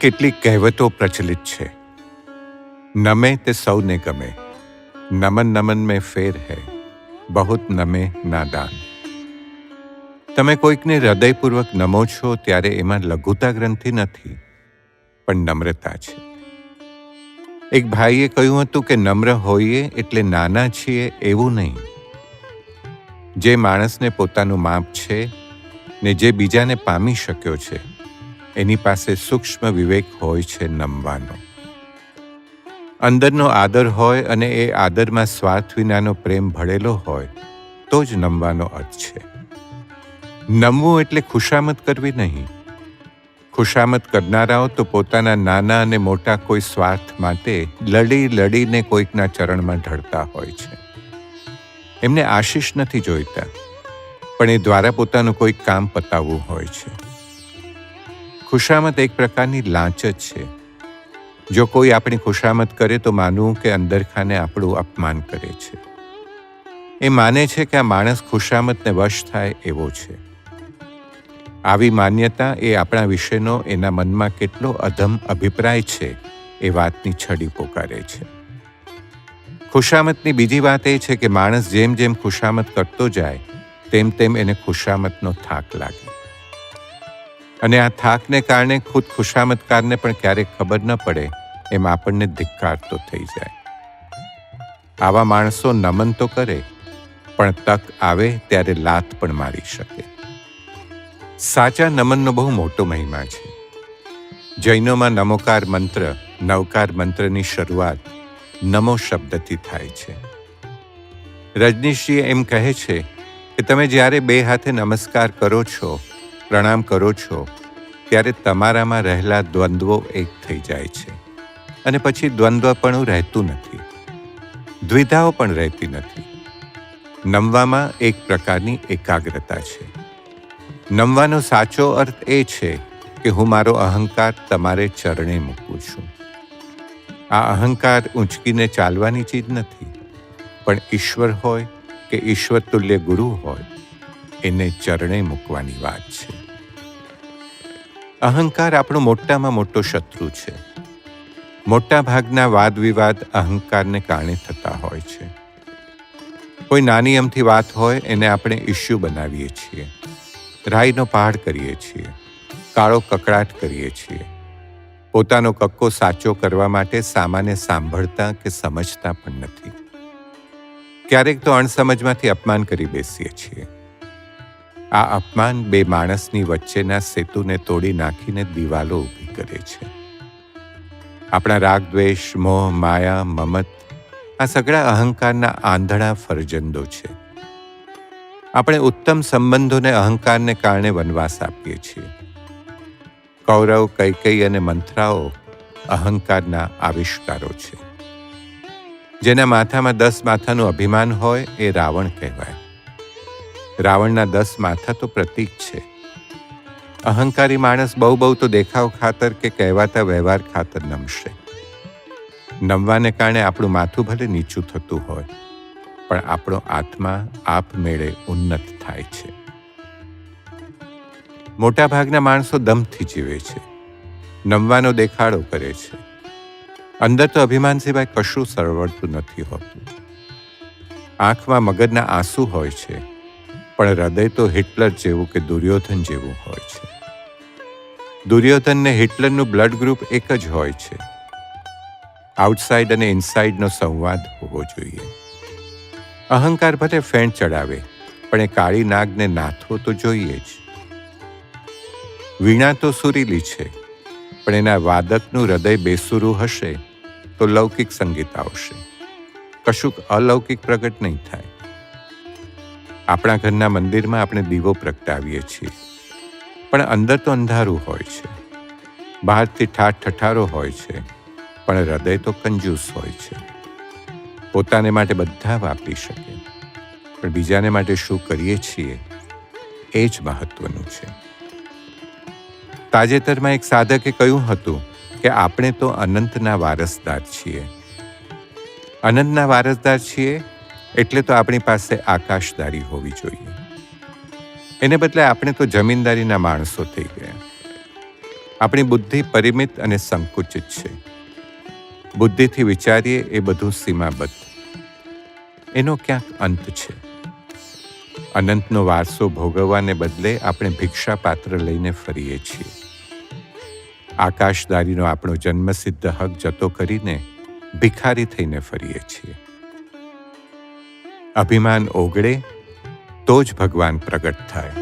કેટલીક કહેવતો પ્રચલિત છે. નમે તે સૌને ગમે. નમન નમન મેં ફેર હૈ. બહુત નમે નાદાન. તમે કોઈકને હૃદયપૂર્વક નમો છો ત્યારે એમાં લઘુતા ગ્રંથિ નથી, પણ નમ્રતા છે. એક ભાઈએ કહ્યું હતું કે નમ્ર હોઈએ એટલે નાના છીએ એવું નહીં. જે માણસને પોતાનું માપ છે ને જે બીજાને પામી શક્યો છે, એની પાસે સૂક્ષ્મ વિવેક હોય છે નમવાનો. અંદરનો આદર હોય અને એ આદરમાં સ્વાર્થ વિનાનો પ્રેમ ભળેલો હોય, તો જ નમવાનો અર્થ છે. નમવું એટલે ખુશામત કરવી નહીં. ખુશામત કરનારાઓ તો પોતાના નાના અને મોટા કોઈ સ્વાર્થ માટે લડી લડીને કોઈકના ચરણમાં ઢળતા હોય છે. એમને આશીષ નથી જોઈતા, પણ એ દ્વારા પોતાનું કોઈ કામ પતાવવું હોય છે. ખુશામત એક પ્રકારની લાંચ જ છે. જો કોઈ આપણી ખુશામત કરે તો માનવું કે અંદરખાને આપણું અપમાન કરે છે. એ માને છે કે આ માણસ ખુશામતને વશ થાય એવો છે. આવી માન્યતા એ આપણા વિશેનો એના મનમાં કેટલો અધમ અભિપ્રાય છે એ વાતની છડી પોકારે છે. ખુશામતની બીજી વાત એ છે કે માણસ જેમ જેમ ખુશામત કરતો જાય, તેમ તેમ એને ખુશામતનો થાક લાગે. અને આ થાકને કારણે ખુદ ખુશામતકારને પણ ક્યારેક ખબર ન પડે, એમ આપણને ધિક્કારતો થઈ જાય. આવા માણસો નમન તો કરે, પણ તક આવે ત્યારે લાત પણ મારી શકે. સાચા નમનનો બહુ મોટો મહિમા છે. જૈનોમાં નમોકાર મંત્ર, નવકાર મંત્રની શરૂઆત નમો શબ્દથી થાય છે. રજનીશજી એમ કહે છે કે તમે જ્યારે બે હાથે નમસ્કાર કરો છો, પ્રણામ કરો છો, ત્યારે તમારામાં રહેલા દ્વંદ્વો એક થઈ જાય છે અને પછી દ્વંદ્વ પણ રહેતું નથી. દ્વિધાઓ પણ રહેતી નથી. નમવામાં એક પ્રકારની એકાગ્રતા છે. નમવાનો સાચો અર્થ એ છે કે હું મારો અહંકાર તમારે ચરણે મૂકું છું. આ અહંકાર ઊંચકીને ચાલવાની ચીજ નથી. પણ ઈશ્વર હોય કે ઈશ્વર તુલ્ય ગુરુ હોય, એને ચરણે મૂકવાની વાત છે. અહંકાર આપણો મોટામાં મોટો શત્રુ છે. મોટા ભાગના વાદ વિવાદ અહંકારને કારણે થતા હોય છે. કોઈ નાની અમથી વાત હોય, એને આપણે ઇસ્યુ બનાવીએ છીએ. રાઈનો પહાડ કરીએ છીએ. કાળો કકડાટ કરીએ છીએ. પોતાનો કક્કો સાચો કરવા માટે સામાન્ય સાંભળતા કે સમજતા પણ નથી. ક્યારેક તો અણસમજમાંથી અપમાન કરી બેસીએ છીએ. આ અપમાન બે માણસની વચ્ચેના સેતુને તોડી નાખીને દિવાલો ઊભી કરે છે. આપણા રાગ, દ્વેષ, મોહ, માયા, મમત, આ સગળા અહંકારના આંધળા ફરજંદો છે. આપણે ઉત્તમ સંબંધોને અહંકારને કારણે વનવાસ આપીએ છીએ. કૌરવ કૈકઈ અને મંથરાઓ અહંકારના આવિષ્કારો છે. જેના માથામાં દસ માથાનું અભિમાન હોય એ રાવણ કહેવાય. રાવણના દસ માથા તો પ્રતીક છે. અહંકારી માણસ બહુ બહુ તો દેખાવ ખાતર કે કહેવાતા વ્યવહાર ખાતર નમશે. નમવાને કારણે આપણું માથું ભલે નીચું થતું હોય, પણ આપણો આત્મા આપમેળે ઉન્નત થાય છે. મોટાભાગના માણસો દમથી જીવે છે. નમવાનો દેખાડો કરે છે. અંદર તો અભિમાન સિવાય કશું સરવડતું નથી હોતું. આંખમાં મગજના આંસુ હોય છે, પણ હૃદય તો હિટલર જેવું કે દુર્યોધન જેવું હોય છે. દુર્યોધનને હિટલરનું બ્લડ ગ્રુપ એક જ હોય છે. આઉટસાઇડ અને ઇનસાઇડનો સંવાદ હોવો જોઈએ. અહંકાર ભલે ફેણ ચડાવે, પણ એ કાળી નાગને નાથવો તો જોઈએ જ. વીણા તો સુરીલી છે, પણ એના વાદકનું હૃદય બેસુરું હશે તો લૌકિક સંગીત આવશે. કશુંક અલૌકિક પ્રગટ નહીં થાય. આપણા ઘરના મંદિરમાં આપણે દીવો પ્રગટાવીએ છીએ, પણ અંદર તો અંધારું હોય છે. બહારથી ઠાઠ ઠઠારો હોય છે, પણ હૃદય તો કંજૂસ હોય છે. પોતાને માટે બધા વાપરી શકે, પણ બીજાને માટે શું કરીએ છીએ, એ જ મહત્વનું છે. તાજેતરમાં એક સાધકે કહ્યું હતું કે આપણે તો અનંતના વારસદાર છીએ. અનંતના વારસદાર છીએ એટલે તો આપણી પાસે આકાશદારી હોવી જોઈએ. એને બદલે આપણે તો જમીનદારીના માણસો થઈ ગયા. આપણી બુદ્ધિ પરિમિત અને સંકુચિત છે. બુદ્ધિથી વિચારીએ એ બધું સીમાબદ્ધ. એનો ક્યાંક અંત છે. અનંતનો વારસો ભોગવવાને બદલે આપણે ભિક્ષાપાત્ર લઈને ફરીએ છીએ. આકાશદારીનો આપણો જન્મસિદ્ધ હક જતો કરીને ભિખારી થઈને ફરીએ છીએ. અભિમાન ઓગળે તો જ ભગવાન પ્રગટ થાય.